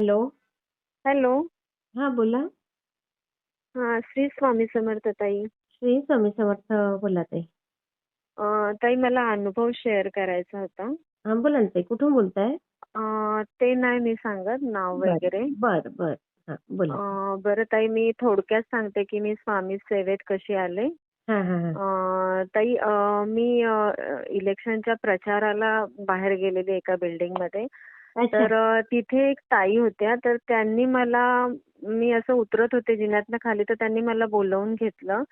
Hello. Hello. हा बोला. हा श्री स्वामी समर्थ ताई. श्री स्वामी समर्थ बोला ताई. अं, ताई मला अनुभव शेअर करायचा होता. हा बोला ना ताई कुठून बोलताय? अं, ते नाही मी सांगत नाव वगैरे. बर बर. हा बोला. अं, बरं ताई मी थोडक्यात सांगते की मी स्वामी सेवेत कशी आले. हा हा हा. अं, ताई अं, मी अं, इलेक्शनच्या प्रचाराला बाहेर गेलेली एका बिल्डिंगमध्ये तर तिथे एक ताई होत्या तर त्यांनी मला मी असं उतरत होते जिन्यातनं खाली तर त्यांनी मला बोलवून घेतलं.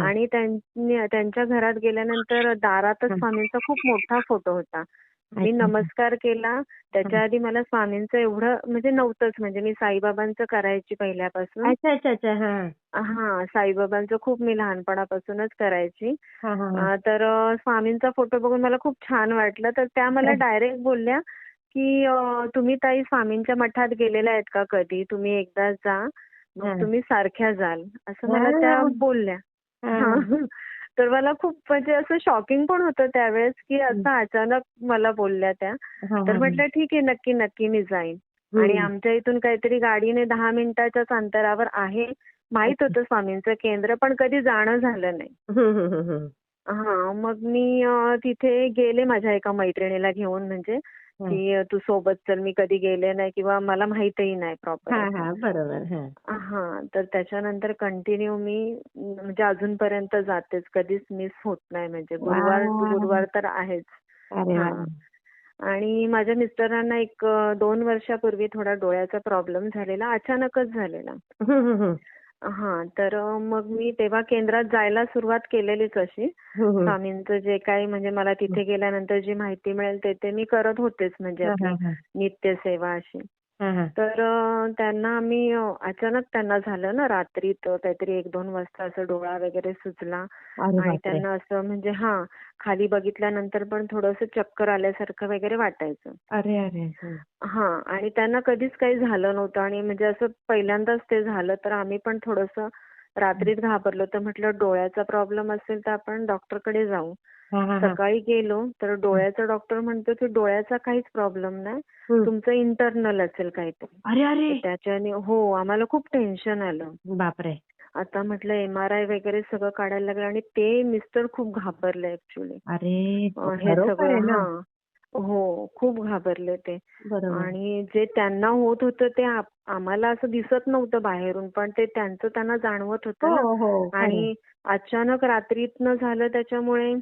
आणि त्यांनी त्यांच्या घरात गेल्यानंतर दारातच. स्वामींचा खूप मोठा फोटो होता. मी. नमस्कार केला. त्याच्या आधी मला स्वामींचं एवढं म्हणजे नव्हतंच म्हणजे मी साईबाबांचं करायची पहिल्यापासून. अच्छा अच्छा अच्छा हा. साईबाबांचं खूप मी लहानपणापासूनच करायची. तर स्वामींचा फोटो बघून मला खूप छान वाटलं. तर त्या मला. डायरेक्ट बोलल्या की तुम्ही ताई स्वामींच्या मठात गेलेल्या आहेत का कधी? तुम्ही एकदा जा. मग. तुम्ही सारख्या जाल. असं मला. त्या बोलल्या. तर मला खूप म्हणजे असं शॉकिंग पण होतं त्यावेळेस की असं अचानक मला बोलल्या त्या. तर म्हटलं ठीक आहे नक्की नक्की मी जाईन. आणि आमच्या इथून काहीतरी गाडीने दहा मिनिटाच्याच अंतरावर आहे. माहीत होतं स्वामींचं केंद्र पण कधी जाणं झालं नाही. हं, मग मी तिथे गेले माझ्या एका मैत्रिणीला घेऊन. म्हणजे. की तू सोबत चल मी कधी गेले नाही किंवा मला माहितही नाही प्रॉपर हा बरोबर तर त्याच्यानंतर कंटिन्यू मी म्हणजे अजूनपर्यंत जातेच. कधीच मिस होत नाही म्हणजे. गुरुवार. गुरुवार तर आहेच. आणि माझ्या मिस्टरांना एक दोन वर्षापूर्वी थोडा डोळ्याचा प्रॉब्लेम झालेला अचानकच झालेला. हं, तर मग मी तेव्हा केंद्रात जायला सुरुवात केलेलीच अशी. स्वामींचं जे काही म्हणजे मला तिथे गेल्यानंतर जी माहिती मिळेल ते ते मी करत होतेच म्हणजे आपली. नित्यसेवा अशी. तर त्यांना आम्ही अचानक त्यांना झालं ना रात्रीत काहीतरी एक दोन वाजता असं डोळा वगैरे सुजला आणि त्यांना असं म्हणजे हा खाली बघितल्यानंतर पण थोडंसं चक्कर आल्यासारखं वगैरे वाटायचं अरे अरे हं. हा आणि त्यांना कधीच काही झालं नव्हतं आणि म्हणजे असं पहिल्यांदाच ते झालं तर आम्ही पण थोडंसं रात्रीत घाबरलो तर म्हटलं डोळ्याचा प्रॉब्लेम असेल तर आपण डॉक्टरकडे जाऊ. सकाळी गेलो तर डोळ्याचा डॉक्टर म्हणतो की डोळ्याचा काहीच प्रॉब्लेम नाही. हं. तुमचं इंटरनल असेल काहीतरी. अरे अरे! तर त्याच्याने हो आम्हाला खूप टेन्शन आलं. बापरे! आता म्हटलं एम आर आय वगैरे सगळं काढायला लागलं आणि ते मिस्टर खूप घाबरले ऍक्च्युली अरे हे सगळं हा. हो खूप घाबरले ते. आणि जे त्यांना होत होतं ते आम्हाला असं दिसत नव्हतं बाहेरून पण ते त्यांचं त्यांना जाणवत होतं हो हो खरं. आणि अचानक रात्रीतनं झालं त्याच्यामुळे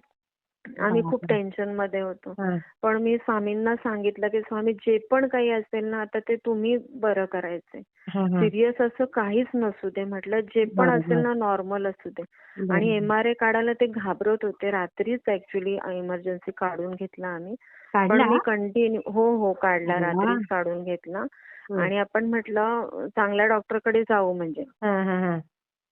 आम्ही खूप बापरे. टेन्शनमध्ये होतो हा. पण मी स्वामींना सांगितलं की स्वामी जे पण काही असेल ना आता ते तुम्ही बरं करायचंय हा, हा. सिरियस असं काहीच नसू दे म्हटलं जे पण. असेल ना नॉर्मल असू दे. आणि एम आर आय काढायला ते घाबरत होते रात्रीच ऍक्च्युली इमर्जन्सी काढून घेतला आम्ही पण मी कंटिन्यू हो हो काढला. रात्रीच काढून घेतला हं. आणि आपण म्हटलं चांगल्या डॉक्टरकडे जाऊ म्हणजे हा, हा, हा.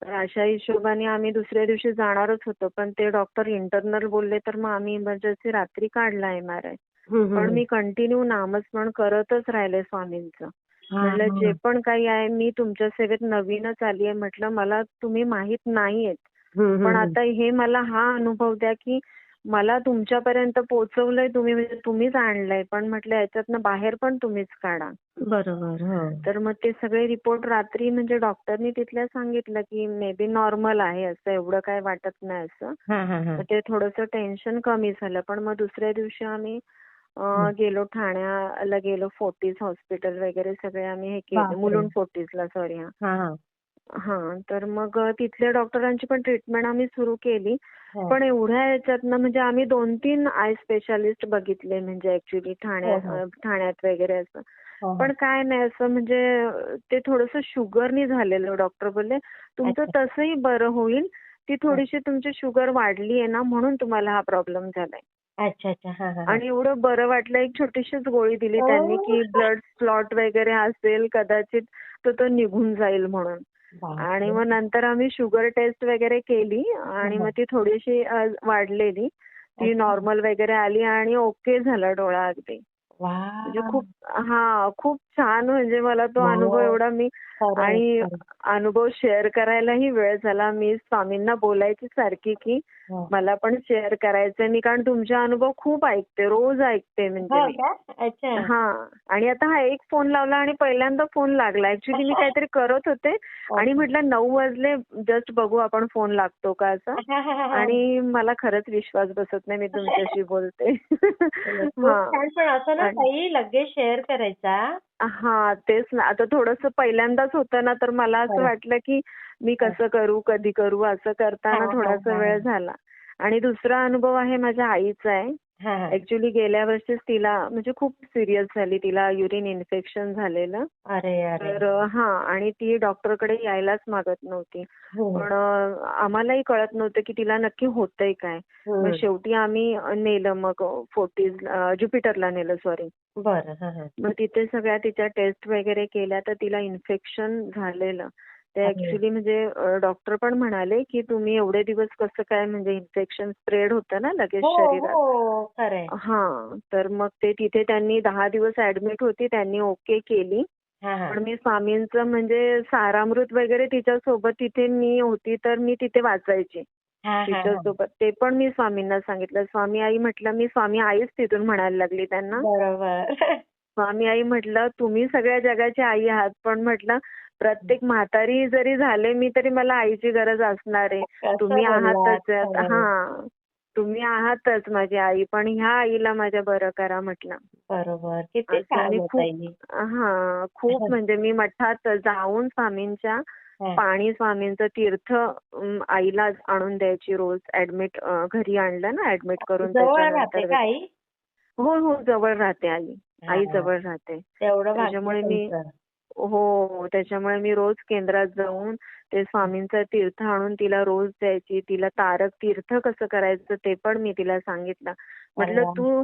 तर अशा हिशोबाने आम्ही दुसऱ्या दिवशी जाणारच होतो पण ते डॉक्टर इंटरनल बोलले तर मग आम्ही इमर्जन्सी रात्री काढला एम आर आय पण. मी कंटिन्यू नामस्मरण करतच राहिले स्वामींचं म्हटलं जे. पण काही आहे मी तुमच्या सेवेत नवीनच आली आहे म्हटलं मला तुम्ही माहीत नाहीयेत पण. आता हे मला हा अनुभव द्या की मला तुमच्यापर्यंत पोहोचवलंय तुम्ही म्हणजे तुम्हीच आणलंय पण म्हटलं याच्यातनं बाहेर पण तुम्हीच काढा. बरोबर हो. तर मग ते सगळे रिपोर्ट रात्री म्हणजे डॉक्टरनी तिथल्या सांगितलं की मे बी नॉर्मल आहे असं एवढं काय वाटत नाही असं. मग ते थोडंसं टेन्शन कमी झालं. पण मग दुसऱ्या दिवशी आम्ही. गेलो ठाण्याला गेलो फोर्टिस हॉस्पिटल वगैरे सगळे आम्ही हे केले. मुलुंड फोर्टिसला सॉरी हा. हा, तर मग तिथल्या डॉक्टरांची पण ट्रीटमेंट आम्ही सुरू केली हो. पण एवढ्या याच्यातनं म्हणजे आम्ही दोन तीन आय स्पेशालिस्ट बघितले म्हणजे ऍक्च्युली ठाण्यात हो, हो. ठाण्यात वगैरे असं. पण काय नाही असं म्हणजे ते थोडंसं शुगरनी झालेलं डॉक्टर बोलले तुमचं. तसंही बरं होईल ती थोडीशी तुमची शुगर वाढली आहे ना म्हणून तुम्हाला हा प्रॉब्लेम झालाय अच्छा अच्छा. आणि एवढं बरं वाटलं एक छोटीशीच गोळी दिली. त्यांनी की ब्लड स्लॉट वगैरे असेल कदाचित तर तो निघून जाईल म्हणून. आणि मग नंतर आम्ही शुगर टेस्ट वगैरे केली आणि. मग ती थोडीशी वाढलेली ती. नॉर्मल वगैरे आली आणि ओके झाला डोळा अगदी म्हणजे खूप हा खूप छान म्हणजे मला तो वा. अनुभव एवढा मी आणि. अनुभव शेअर करायलाही वेळ झाला. मी स्वामींना बोलायची सारखी की हो. मला पण शेअर करायचंय. मी कारण तुमचे अनुभव खूप ऐकते रोज ऐकते म्हणजे हो हा आणि आता हा एक फोन लावला आणि पहिल्यांदा फोन लागला. ऍक्च्युली मी काहीतरी करत होते आणि म्हटलं नऊ वाजले जस्ट बघू आपण फोन लागतो का असं. आणि मला खरंच विश्वास बसत नाही मी तुमच्याशी बोलते. हा. ताई लगेच शेअर करायचा हा तेच ना आता थोडस पहिल्यांदाच होतं ना तर मला असं खरं. वाटलं की मी कसं करू कधी करू असं करताना हा, हा, थोडासा हा. वेळ झाला आणि दुसरा अनुभव आहे माझ्या आईचा आहे हा, हा. ऍक्च्युली गेल्या वर्षीच तिला म्हणजे खूप सिरियस झाली. तिला युरिन इन्फेक्शन झालेलं. अरे अरे. तर हा आणि ती डॉक्टरकडे यायलाच मागत नव्हती. हो, पण आम्हालाही कळत नव्हतं की तिला नक्की होतंय काय. हो. मग शेवटी आम्ही नेलं मग फोर्टीज ज्युपिटरला नेलं सॉरी बरं हा, हा. मग तिथे सगळ्या तिच्या टेस्ट वगैरे केल्या तर तिला इन्फेक्शन झालेलं. ते. ऍक्च्युली म्हणजे डॉक्टर पण म्हणाले की तुम्ही एवढे दिवस कसं काय म्हणजे इन्फेक्शन स्प्रेड होतं ना लगेच हो शरीरात? हो हा तर मग ते तिथे त्यांनी दहा दिवस ऍडमिट होती त्यांनी ओके केली. पण मी स्वामींचं म्हणजे सारामृत वगैरे तिच्या सोबत तिथे मी होती तर मी तिथे वाचायची. हा, हा, तिच्या हा. सोबत ते पण मी स्वामींना सांगितलं. स्वामी आई म्हटलं मी स्वामी आईच तिथून म्हणायला लागली त्यांना. स्वामी आई म्हटलं तुम्ही सगळ्या जगाची आई आहात पण म्हटलं प्रत्येक म्हातारी जरी झाले मी तरी मला आईची गरज असणार आहे. तुम्ही आहातच. आहेत. खरंय. हा. तुम्ही आहातच माझी आई पण ह्या आईला माझ्या बरं करा म्हटलं. बरोबर. किती हा. खूप म्हणजे मी मठात जाऊन स्वामींच्या हा. पाणी स्वामींचं तीर्थ आईला आणून द्यायची रोज ऍडमिट घरी आणलं ना ऍडमिट करून हो हो. जवळ राहते आई. आई. जवळ राहते. त्याच्यामुळे मी-. हो त्याच्यामुळे मी रोज केंद्रात जाऊन ते स्वामींचं तीर्थ आणून तिला रोज द्यायची तिला तारक तीर्थ कसं करायचं ते पण मी तिला सांगितलं. म्हटलं. तू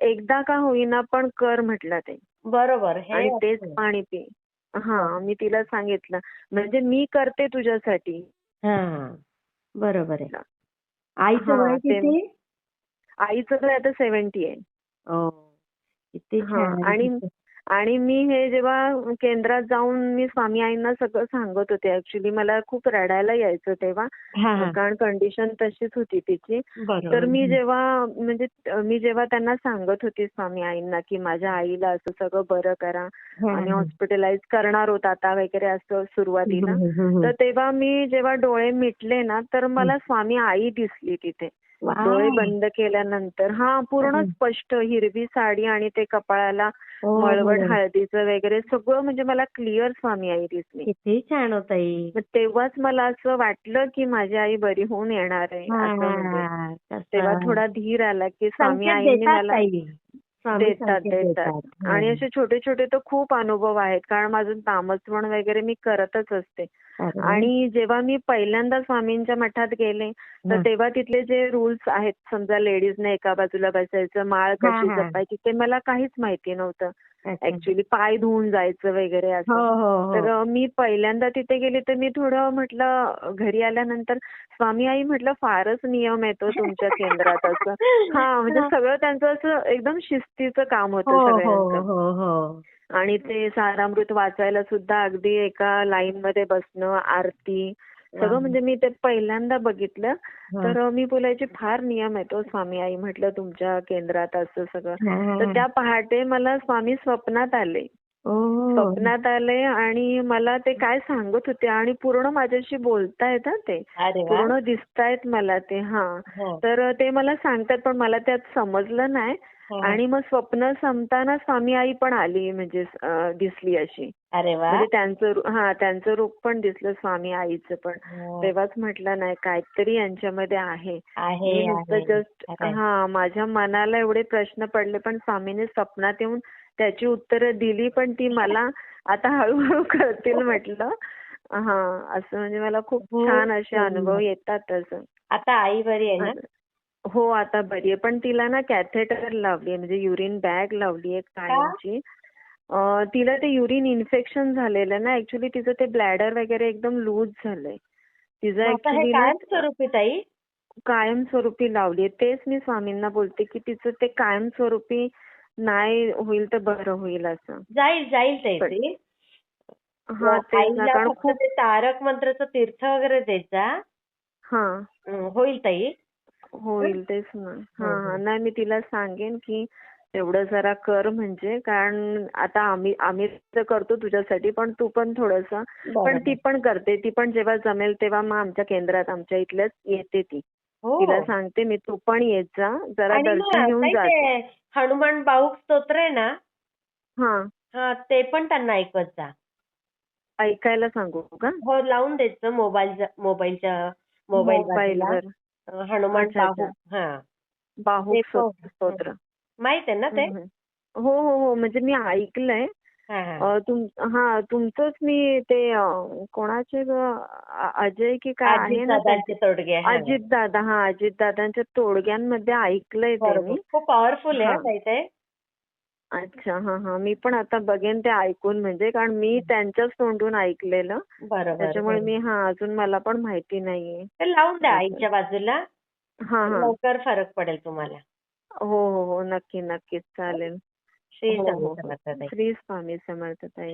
एकदा का होईना पण कर म्हटलं ते. बरोबर हे आणि तेच. पाणी पी हा मी तिला सांगितलं. म्हणजे मी करते तुझ्यासाठी. हा बरोबर आहे. आईचं वय आता सेव्हन्टी आहे. किती छान आणि आणि मी हे जेव्हा केंद्रात जाऊन मी स्वामी आईंना सगळं सांगत होते ऍक्च्युली मला खूप रडायला यायचं तेव्हा. कारण कंडिशन तशीच होती तिची तर मी जेव्हा म्हणजे मी जेव्हा त्यांना सांगत होती स्वामी आईंना की माझ्या आईला असं सगळं बरं करा आणि. हॉस्पिटलाइज करणार होत आता वगैरे असं सुरुवातीला. तर तेव्हा मी जेव्हा डोळे मिटले ना तर मला स्वामी आई दिसली तिथे. डोळे बंद केल्यानंतर हा पूर्ण. स्पष्ट हिरवी साडी आणि ते कपाळाला हो, मळवट हो. हळदीचं वगैरे सगळं म्हणजे मला क्लिअर स्वामी आई दिसली किती छान होत तेव्हाच मला असं वाटलं की माझी आई बरी होऊन येणार आहे असं म्हणजे. तेव्हा थोडा धीर आला की स्वामी आईने मला देतात देतात आणि. असे छोटे छोटे तर खूप अनुभव आहेत कारण माझं नामस्मरण वगैरे मी करतच असते. आणि जेव्हा मी पहिल्यांदा स्वामींच्या मठात गेले तर. तेव्हा तिथले जे रूल्स आहेत समजा लेडीजने एका बाजूला बसायचं माळ कशी. जपायची ते मला काहीच माहिती नव्हतं. ऍक्च्युली पाय धुवून जायचं वगैरे हो असं. हो हो तर अ, मी पहिल्यांदा तिथे गेले तर मी थोडं म्हटलं घरी आल्यानंतर स्वामी आई म्हटलं फारच नियम येतो तुमच्या केंद्रात असं. हा म्हणजे सगळं त्यांचं असं एकदम शिस्तीचं काम हो होतं हो सगळ्यांचं. हो हो. आणि ते सारामृत वाचायला सुद्धा अगदी एका लाईन मध्ये बसणं आरती सगळं. म्हणजे मी ते पहिल्यांदा बघितलं. तर मी बोलायची फार नियम आहे तो स्वामी आई म्हटलं तुमच्या केंद्रात असं सगळं तर. त्या पहाटे मला स्वामी स्वप्नात आले ओ. स्वप्नात आले आणि मला ते काय सांगत होते आणि पूर्ण माझ्याशी बोलतायत हा ते पूर्ण दिसतायत मला ते हा. तर ते मला सांगतात पण मला त्यात समजलं नाही. आणि मग स्वप्न संपताना स्वामी आई पण आली म्हणजे दिसली अशी अरे वा म्हणजे त्यांचं हा रूप पण दिसलं स्वामी आईचं पण हो. तेव्हाच म्हटलं नाही काहीतरी यांच्यामध्ये आहे मी नुसतं. जस्ट. हा माझ्या मनाला एवढे प्रश्न पडले पण स्वामीने स्वप्नात येऊन त्याची उत्तरं दिली पण ती मला आता हळूहळू कळतील म्हटलं हा असं म्हणजे मला खूप छान असे. अनुभव येतात असं आता आई बरी आहे ना हो आता बरी आहे. पण तिला ना कॅथेटर लावली म्हणजे युरिन बॅग लावली आहे कायमची. तिला ते युरिन इन्फेक्शन झालेलं ना. ऍक्च्युली तिचं ते ब्लॅडर वगैरे एकदम लूज झालंय. तिचं मग आता हे ऍक्च्युली काय स्वरूपी ताई? कायमस्वरूपी लावली तेच मी स्वामींना बोलते की तिचं ते कायमस्वरूपी नाही होईल तर बरं होईल असं. जाईल जाईल ताई पण- ती. हा तेच ना. आईला कारण फक्त खूप ते तारक मंत्राचं तीर्थ वगैरे द्यायचा. हा. हं, होईल ताई. होईल तेच ना. हा. नाही मी तिला सांगेन की तेवढं जरा कर म्हणजे कारण आता आम्ही आम्ही तर करतो तुझ्यासाठी पण तू पण थोडस पण. ती पण करते. ती पण जेव्हा जमेल तेव्हा मग आमच्या केंद्रात आमच्या इथल्याच येते ती. हो. तिला सांगते मी तू पण येत जा. जरा दर्शन घेऊन जा. हनुमान बाहुक स्तोत्र आहे ना? हा. ते पण त्यांना ऐकवत जा. ऐकायला सांगू का? हो लावून द्यायचं मोबाईल मोबाईलच्या मोबाईल हनुमान हा. स्तो- स्तोत्र माहीत आहे ना ते. हो हो हो. म्हणजे मी ऐकलंय. हा हा. हा तुमचंच मी ते कोणाचे अजय की काय आहे अजित ना हा. अजित दादा हा. अजित दादांच्या तोडग्यांमध्ये ऐकलंय ते मी. खूप पॉवरफुल आहे. अच्छा हा हा. मी पण आता बघेन ते ऐकून म्हणजे कारण मी त्यांच्याच तोंडून ऐकलेलं. बरोबर त्याच्यामुळे. मी हा अजून मला पण माहिती नाहीये. ते लावून द्या. आईच्या बाजूला. हा हा. लवकर फरक पडेल तुम्हाला. हो हो हो. नक्की नक्कीच चालेल. श्री हो, हो. श्री स्वामी समर्थ ताई